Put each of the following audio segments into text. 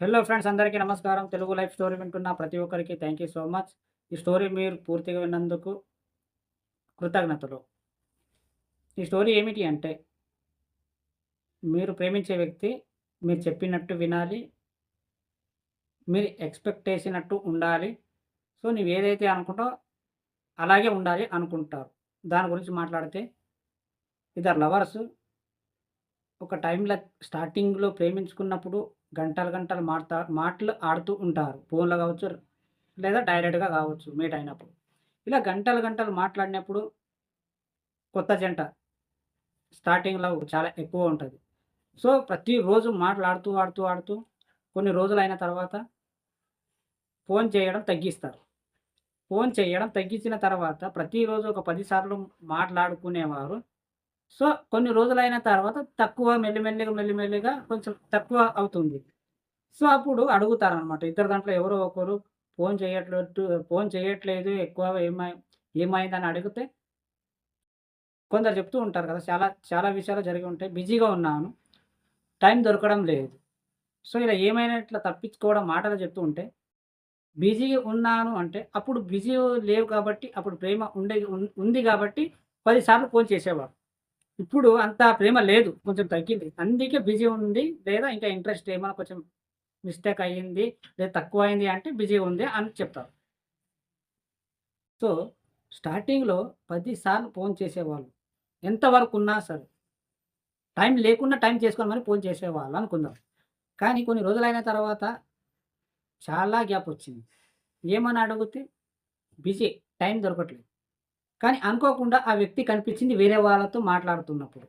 Hello friends అందరికీ నమస్కారం. Telugu life story వింటున్న ప్రతి ఒక్కరికి థ్యాంక్ యూ సో మచ్ ఈ స్టోరీ మీరు పూర్తిగా విన్నందుకు కృతజ్ఞతలు. ఈ స్టోరీ ఏమిటి అంటే మీరు ప్రేమించే వ్యక్తి మీరు చెప్పినట్టు వినాలి మీరు ఎక్స్పెక్ట్ చేసినట్టు ఉండాలి. సో నువ్వు ఏదైతే అనుకుంటావు అలాగే ఉండాలి అనుకుంటారు. దాని గురించి మాట్లాడితే ఇద్దరు లవర్స్ ఒక టైంలో స్టార్టింగ్లో ప్రేమించుకున్నప్పుడు గంటలు గంటలు మాట్లా మాటలు ఆడుతూ ఉంటారు. ఫోన్లో కావచ్చు లేదా డైరెక్ట్గా కావచ్చు మీట్ అయినప్పుడు. ఇలా గంటలు గంటలు మాట్లాడినప్పుడు కొత్త జంట స్టార్టింగ్లో చాలా ఎక్కువ ఉంటుంది. సో ప్రతిరోజు మాట్లాడుతూ ఆడుతూ ఆడుతూ కొన్ని రోజులు అయిన తర్వాత ఫోన్ చేయడం తగ్గిస్తారు. ఫోన్ చేయడం తగ్గించిన తర్వాత ప్రతిరోజు ఒక పదిసార్లు మాట్లాడుకునేవారు. సో కొన్ని రోజులైన తర్వాత తక్కువ మెల్లిమెల్లిగా మెల్లిమెల్లిగా కొంచెం తక్కువ అవుతుంది. సో అప్పుడు అడుగుతారనమాట ఇద్దరు దాంట్లో ఎవరో ఒకరు ఫోన్ చేయట్లేదు ఫోన్ చేయట్లేదు ఎక్కువ ఏమై ఏమైందని అడిగితే కొందరు చెప్తూ ఉంటారు కదా చాలా చాలా విషయాలు జరిగి ఉంటాయి. బిజీగా ఉన్నాను టైం దొరకడం లేదు. సో ఇలా ఏమైనా ఇట్లా తప్పించుకోవడం మాటలు చెప్తూ ఉంటే బిజీ ఉన్నాను అంటే అప్పుడు బిజీ లేవు కాబట్టి అప్పుడు ప్రేమ ఉండే ఉంది కాబట్టి పదిసార్లు ఫోన్ చేసేవారు. ఇప్పుడు అంత ప్రేమ లేదు కొంచెం తగ్గింది. అందుకే బిజీ ఉంది లేదా ఇంకా ఇంట్రెస్ట్ ఏమైనా కొంచెం మిస్టేక్ అయ్యింది లేదా తక్కువ అయింది అంటే బిజీ ఉంది అని చెప్తారు. సో స్టార్టింగ్లో పదిసార్లు ఫోన్ చేసేవాళ్ళు. ఎంతవరకు ఉన్నా సరే. టైం లేకుండా టైం చేసుకొని మరి ఫోన్ చేసేవాళ్ళు అనుకుందాం. కానీ కొన్ని రోజులైన తర్వాత చాలా గ్యాప్ వచ్చింది. ఏమని అడిగితే బిజీ టైం దొరకట్లేదు. కానీ అనుకోకుండా ఆ వ్యక్తి కనిపించింది వేరే వాళ్ళతో మాట్లాడుతున్నప్పుడు.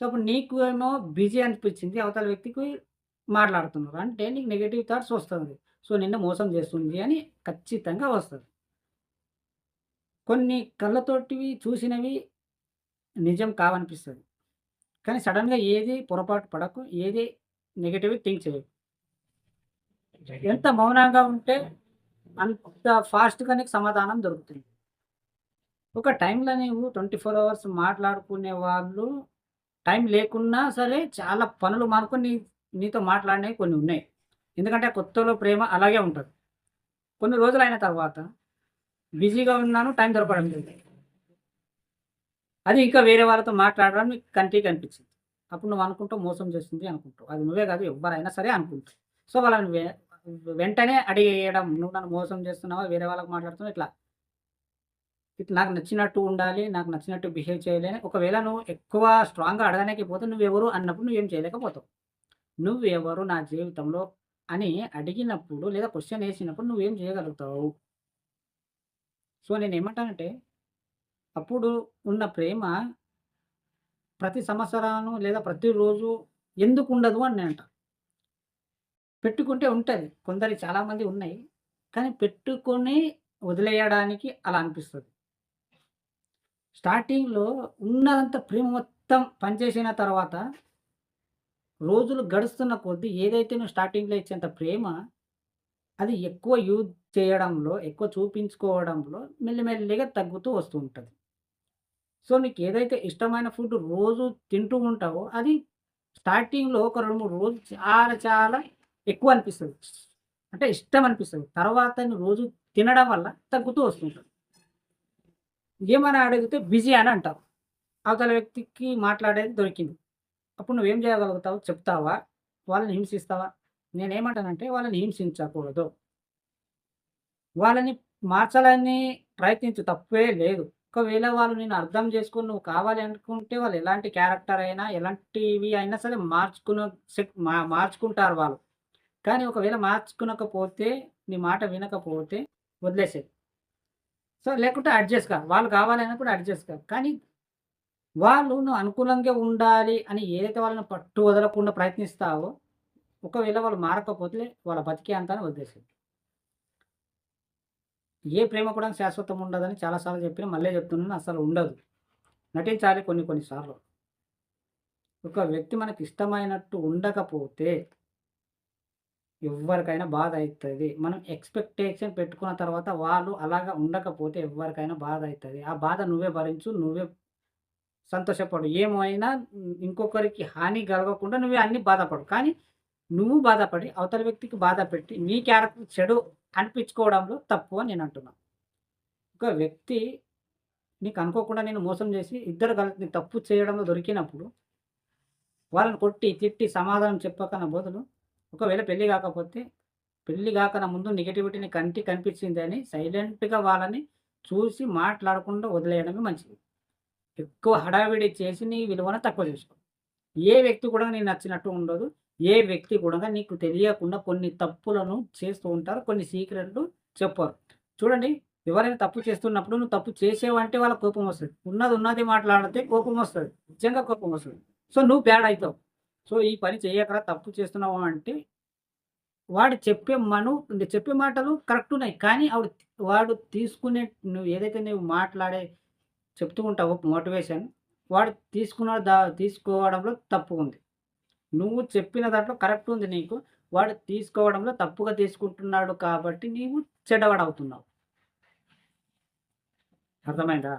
సో అప్పుడు నీకు ఏమో బిజీ అనిపించింది అవతల వ్యక్తికి మాట్లాడుతున్నారు. అంటే నీకు నెగిటివ్ థాట్స్ వస్తుంది. సో నిన్ను మోసం చేస్తుంది అని ఖచ్చితంగా వస్తుంది. కొన్ని కళ్ళతోటివి చూసినవి నిజం కావనిపిస్తుంది. కానీ సడన్గా ఏది పొరపాటు పడకు ఏది నెగిటివ్ థింక్ చేయకు. ఎంత మౌనంగా ఉంటే అంత ఫాస్ట్గా నీకు సమాధానం దొరుకుతుంది. ఒక టైంలో నీవు ట్వంటీ ఫోర్ అవర్స్ మాట్లాడుకునే వాళ్ళు టైం లేకున్నా సరే చాలా పనులు మానుకొని నీతో మాట్లాడినవి కొన్ని ఉన్నాయి. ఎందుకంటే కొత్తలో ప్రేమ అలాగే ఉంటుంది. కొన్ని రోజులు అయిన తర్వాత బిజీగా ఉన్నాను టైం దొరకడం లేదు. అది ఇంకా వేరే వాళ్ళతో మాట్లాడడం నీకు కంటికి కనిపించింది అప్పుడు నువ్వు అనుకుంటూ మోసం చేస్తుంది అనుకుంటావు. అది నువ్వే కాదు ఎవరైనా సరే అనుకుంటావు సో వాళ్ళని వెంటనే అడిగేయడం నువ్వు నన్ను మోసం చేస్తున్నావా వేరే వాళ్ళకి మాట్లాడుతున్నావు ఇట్లా. ఇట్లా నాకు నచ్చినట్టు ఉండాలి నాకు నచ్చినట్టు బిహేవ్ చేయలేని ఒకవేళ నువ్వు ఎక్కువ స్ట్రాంగ్గా అడగడానికి పోతే నువ్వెవరు అన్నప్పుడు నువ్వేం చేయలేకపోతావు. నువ్వెవరు నా జీవితంలో అని అడిగినప్పుడు లేదా క్వశ్చన్ వేసినప్పుడు నువ్వేం చేయగలుగుతావు? సో నేను ఏమంటానంటే అప్పుడు ఉన్న ప్రేమ ప్రతి సంవత్సరాను లేదా ప్రతిరోజు ఎందుకు ఉండదు అని నేను అంట పెట్టుకుంటే ఉంటుంది. కొందరి చాలామంది ఉన్నాయి. కానీ పెట్టుకొని వదిలేయడానికి అలా అనిపిస్తుంది. స్టార్టింగ్లో ఉన్నదంతా ప్రేమ మొత్తం పనిచేసిన తర్వాత రోజులు గడుస్తున్న కొద్దీ ఏదైతే నువ్వు స్టార్టింగ్లో ఇచ్చేంత ప్రేమ అది ఎక్కువ యూజ్ చేయడంలో ఎక్కువ చూపించుకోవడంలో మెల్లిమెల్లిగా తగ్గుతూ వస్తూ ఉంటుంది. సో నీకు ఏదైతే ఇష్టమైన ఫుడ్ రోజు తింటూ ఉంటావో అది స్టార్టింగ్లో ఒక రెండు మూడు రోజులు చాలా చాలా ఎక్కువ అనిపిస్తుంది. అంటే ఇష్టం అనిపిస్తుంది. తర్వాత రోజు తినడం వల్ల తగ్గుతూ వస్తుంటుంది ఏమని అడిగితే బిజీ అని అంటారు. అవతల వ్యక్తికి మాట్లాడేది దొరికింది. అప్పుడు నువ్వేం చేయగలుగుతావు? చెప్తావా? వాళ్ళని హింసిస్తావా? నేనేమంటానంటే వాళ్ళని హింసించకూడదు. వాళ్ళని మార్చాలని ప్రయత్నించు తప్పే లేదు. ఒకవేళ వాళ్ళు నేను అర్థం చేసుకుని నువ్వు కావాలి అనుకుంటే వాళ్ళు ఎలాంటి క్యారెక్టర్ అయినా ఎలాంటివి అయినా సరే మార్చుకున్న సెట్- మార్చుకుంటారు వాళ్ళు. కానీ ఒకవేళ మార్చుకునకపోతే నీ మాట వినకపోతే వదిలేసేది సో లేకుంటే అడ్జస్ట్ కా వాళ్ళు కావాలన్నప్పుడు అడ్జస్ట్ కా కానీ వాళ్ళు నువ్వు అనుకూలంగా ఉండాలి అని ఏదైతే వాళ్ళని పట్టు వదలకుండా ప్రయత్నిస్తావో ఒకవేళ వాళ్ళు మారకపోతే వాళ్ళ బతికే అంతా వదిలేసేది ఏ ప్రేమ కూడా శాశ్వతం ఉండదని చాలాసార్లు చెప్పిన మళ్ళీ చెప్తున్నాను అసలు ఉండదు. నటించాలి కొన్ని కొన్నిసార్లు ఒక వ్యక్తి మనకి ఇష్టమైనట్టు ఉండకపోతే ఎవరికైనా బాధ అవుతుంది మనం ఎక్స్పెక్టేషన్ పెట్టుకున్న తర్వాత వాళ్ళు అలాగా ఉండకపోతే ఎవరికైనా బాధ అవుతుంది ఆ బాధ నువ్వే భరించు నువ్వే సంతోషపడు. ఏమైనా ఇంకొకరికి హాని కలగకుండా నువ్వే అన్ని బాధపడు. కానీ నువ్వు బాధపడి అవతల వ్యక్తికి బాధ పెట్టి నీ క్యారెక్టర్ చెడు అనిపించుకోవడంలో తప్పు అని నేను అంటున్నాను ఒక వ్యక్తి నీకు అనుకోకుండా నేను మోసం చేసి ఇద్దరు కలిసి తప్పు చేయడంలో దొరికినప్పుడు వాళ్ళని కొట్టి తిట్టి సమాధానం చెప్పకన బదులు ఒకవేళ పెళ్ళి కాకపోతే పెళ్ళి కాకన ముందు నెగిటివిటీని కంటి కనిపించింది అని సైలెంట్గా వాళ్ళని చూసి మాట్లాడకుండా వదిలేయడమే మంచిది. ఎక్కువ హడావిడి చేసి నీ విలువను తక్కువ చేసుకో. ఏ వ్యక్తి కూడా నీకు నచ్చినట్టు ఉండదు. ఏ వ్యక్తి కూడా నీకు తెలియకుండా కొన్ని తప్పులను చేస్తూ ఉంటారు. కొన్ని సీక్రెట్లు చెప్పారు. చూడండి ఎవరైనా తప్పు చేస్తున్నప్పుడు నువ్వు తప్పు చేసేవంటే వాళ్ళ కోపం వస్తుంది. ఉన్నది ఉన్నది మాట్లాడితే కోపం వస్తుంది. నిజంగా కోపం వస్తుంది. సో నువ్వు బ్యాడ్ అవుతావు సో ఈ పని చేయకరా తప్పు చేస్తున్నావు అంటే వాడు చెప్పే మను చెప్పే మాటలు కరెక్ట్ ఉన్నాయి. కానీ ఆవిడ వాడు తీసుకునే నువ్వు ఏదైతే నువ్వు మాట్లాడే చెప్తూ ఉంటావు మోటివేషన్. వాడు తీసుకున్న దా తీసుకోవడంలో తప్పు ఉంది. నువ్వు చెప్పిన దాంట్లో కరెక్ట్ ఉంది నీకు. వాడు తీసుకోవడంలో తప్పుగా తీసుకుంటున్నాడు కాబట్టి నీవు చెడ్డవాడవుతున్నావు. అర్థమైందా?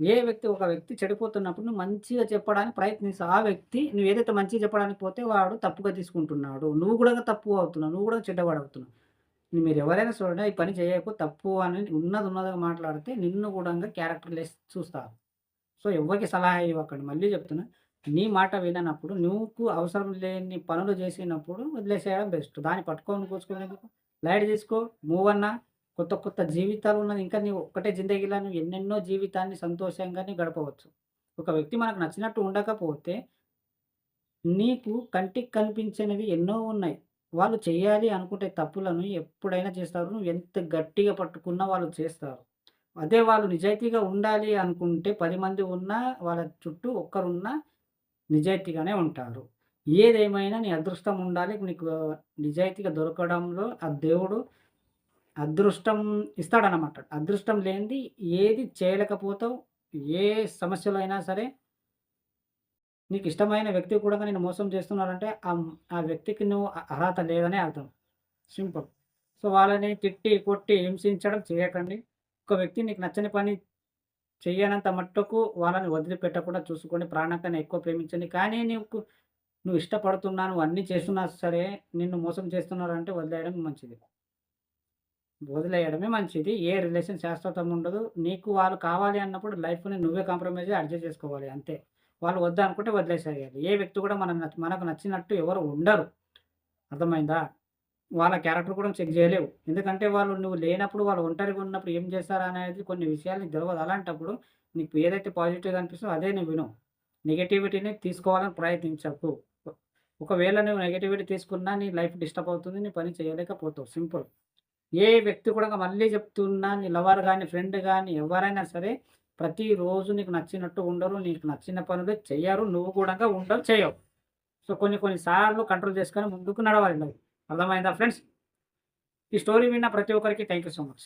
ఏ వ్యక్తి ఒక వ్యక్తి చెడిపోతున్నప్పుడు నువ్వు మంచిగా చెప్పడానికి ప్రయత్నిస్తావు ఆ వ్యక్తి నువ్వు ఏదైతే మంచిగా చెప్పడానికి పోతే వాడు తప్పుగా తీసుకుంటున్నాడు. నువ్వు కూడా తప్పు అవుతున్నావు. నువ్వు కూడా చెడ్డవాడు అవుతున్నావు మీరు ఎవరైనా చూడండి ఈ పని చేయకు తప్పు అని ఉన్నది ఉన్నదిగా మాట్లాడితే నిన్ను కూడా క్యారెక్టర్ లెస్ చూస్తారు. సో ఎవరికి సలహా ఇవ్వకండి. మళ్ళీ చెప్తున్నా నీ మాట విననప్పుడు నువ్వు అవసరం లేని పనులు చేసినప్పుడు వదిలేసేయడం బెస్ట్. దాన్ని పట్టుకొని కూర్చుకునేందుకు లైట్ తీసుకో మూవ్ అన్నా కొత్త కొత్త జీవితాలు ఉన్నది. ఇంకా నీవు ఒక్కటే జిందగీలా నువ్వు ఎన్నెన్నో జీవితాన్ని సంతోషంగానే గడపవచ్చు. ఒక వ్యక్తి మనకు నచ్చినట్టు ఉండకపోతే నీకు కంటికి కనిపించినవి ఎన్నో ఉన్నాయి. వాళ్ళు చేయాలి అనుకుంటే తప్పులను ఎప్పుడైనా చేస్తారు. నువ్వు ఎంత గట్టిగా పట్టుకున్నా వాళ్ళు చేస్తారు. అదే వాళ్ళు నిజాయితీగా ఉండాలి అనుకుంటే పది మంది ఉన్నా వాళ్ళ చుట్టూ ఒక్కరున్నా నిజాయితీగానే ఉంటారు. ఏదేమైనా నీ అదృష్టం ఉండాలి. నీకు నిజాయితీగా దొరకడంలో ఆ దేవుడు అదృష్టం ఇస్తాడనమాట అదృష్టం లేనిది ఏది చేయలేకపోతావు. ఏ సమస్యలు అయినా సరే నీకు ఇష్టమైన వ్యక్తి కూడా నేను మోసం చేస్తున్నారంటే ఆ వ్యక్తికి నువ్వు అర్హత లేదనే అర్థం. సింపుల్. సో వాళ్ళని తిట్టి కొట్టి హింసించడం చేయకండి. ఒక వ్యక్తి నీకు నచ్చని పని చేయనంత మట్టుకు వాళ్ళని వదిలిపెట్టకుండా చూసుకొని ప్రాణాకన్నా ఎక్కువ ప్రేమించండి. కానీ నీకు నువ్వు ఇష్టపడుతున్నాను అన్నీ చేస్తున్నా సరే నిన్ను మోసం చేస్తున్నారంటే వదిలేయడం మంచిది. వదిలేయడమే మంచిది. ఏ రిలేషన్ శాశ్వతం ఉండదు. నీకు వాళ్ళు కావాలి అన్నప్పుడు లైఫ్ని నువ్వే కాంప్రమైజ్ అడ్జస్ట్ చేసుకోవాలి. అంతే. వాళ్ళు వద్దా అనుకుంటే వదిలేసేయాలి. ఏ వ్యక్తి కూడా మనం మనకు నచ్చినట్టు ఎవరు ఉండరు. అర్థమైందా? వాళ్ళ క్యారెక్టర్ కూడా చెక్ చేయలేవు. ఎందుకంటే వాళ్ళు నువ్వు లేనప్పుడు వాళ్ళు ఒంటరిగా ఉన్నప్పుడు ఏం చేస్తారు అనేది కొన్ని విషయాలు నీకు తెలియదు అలాంటప్పుడు నీకు ఏదైతే పాజిటివ్గా అనిపిస్తుందో అదే నువ్వు విను. నెగిటివిటీని తీసుకోవాలని ప్రయత్నించకు. ఒకవేళ నువ్వు నెగిటివిటీ తీసుకున్నా నీ లైఫ్ డిస్టర్బ్ అవుతుంది నీ పని చేయలేకపోతావు. సింపుల్. ఏ వ్యక్తి కూడా మళ్ళీ చెప్తున్నా నీ లవర్ కానీ ఫ్రెండ్ కానీ ఎవరైనా సరే ప్రతిరోజు నీకు నచ్చినట్టు ఉండరు నీకు నచ్చిన పనులు చేయరు నువ్వు కూడా ఉండవు చేయవు సో కొన్ని కొన్నిసార్లు కంట్రోల్ చేసుకొని ముందుకు నడవాలి అర్థమైందా ఫ్రెండ్స్? ఈ స్టోరీ విన్న ప్రతి ఒక్కరికి థ్యాంక్ యూ సో మచ్.